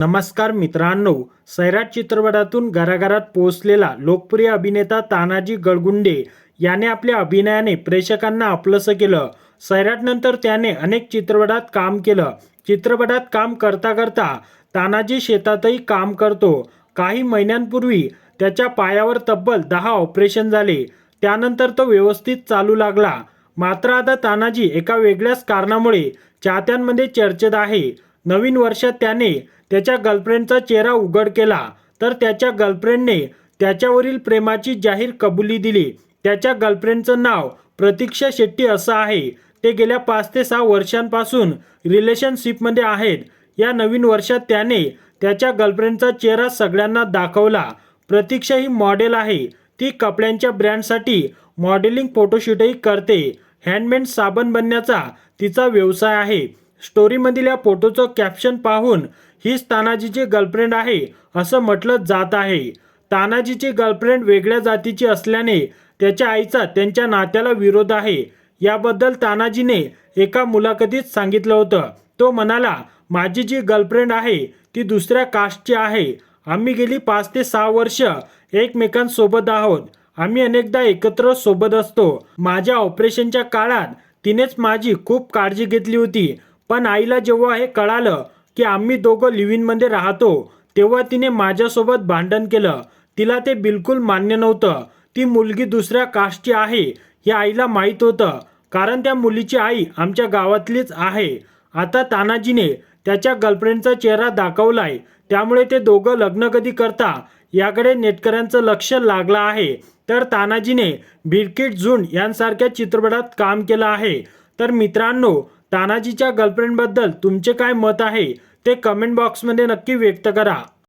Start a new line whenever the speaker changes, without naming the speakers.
नमस्कार मित्रांनो सैराट चित्रपटातून घराघरात पोहोचलेला लोकप्रिय अभिनेता तानाजी गळगुंडे याने आपल्या अभिनयाने प्रेक्षकांना आपलंसं केलं. सैराटनंतर त्याने अनेक चित्रपटात काम केलं. चित्रपटात काम करता करता तानाजी शेतातही काम करतो. काही महिन्यांपूर्वी त्याच्या पायावर तब्बल दहा ऑपरेशन झाले. त्यानंतर तो व्यवस्थित चालू लागला. मात्र आता तानाजी एका वेगळ्याच कारणामुळे चाहत्यांमध्ये चर्चेत आहे. नवीन वर्षात त्याने त्याच्या गर्लफ्रेंडचा चेहरा उघड केला तर त्याच्या गर्लफ्रेंडने त्याच्यावरील प्रेमाची जाहीर कबुली दिली. त्याच्या गर्लफ्रेंडचं नाव प्रतीक्षा शेट्टी असं आहे. ते गेल्या पाच ते सहा वर्षांपासून रिलेशनशिपमध्ये आहेत. या नवीन वर्षात त्याने त्याच्या गर्लफ्रेंडचा चेहरा सगळ्यांना दाखवला. प्रतीक्षा ही मॉडेल आहे. ती कपड्यांच्या ब्रँडसाठी मॉडेलिंग फोटोशूटही करते. हँडमेड साबण बनण्याचा तिचा व्यवसाय आहे. स्टोरीमधील या फोटोचं कॅप्शन पाहून हीच तानाजीची गर्लफ्रेंड आहे असं म्हटलं जात आहे. तानाजीची गर्लफ्रेंड वेगळ्या जातीची असल्याने त्याच्या आईचा त्यांच्या नात्याला विरोध आहे. याबद्दल तानाजीने एका मुलाखतीत सांगितलं होतं. तो म्हणाला माझी जी गर्लफ्रेंड आहे ती दुसऱ्या कास्टची आहे. आम्ही गेली पाच ते सहा वर्ष एकमेकांसोबत आहोत. आम्ही अनेकदा एकत्र सोबत असतो. माझ्या ऑपरेशनच्या काळात तिनेच माझी खूप काळजी घेतली होती. पण आईला जेव्हा हे कळालं की आम्ही दोघं लिव्हिनमध्ये राहतो तेव्हा तिने माझ्यासोबत भांडण केलं. तिला ते बिलकुल मान्य नव्हतं. ती मुलगी दुसऱ्या कास्टची आहे हे आईला माहीत होतं कारण त्या मुलीची आई आमच्या गावातलीच आहे. आता तानाजीने त्याच्या गर्लफ्रेंडचा चेहरा दाखवलाय त्यामुळे ते दोघं लग्न कधी करता याकडे नेटकऱ्यांचं लक्ष लागलं आहे. तर तानाजीने बिरकिट झुंड यांसारख्या चित्रपटात काम केलं आहे. तर मित्रांनो तानाजीच्या गर्लफ्रेंडबद्दल तुमचे काय मत आहे ते कमेंट बॉक्समध्ये नक्की व्यक्त करा.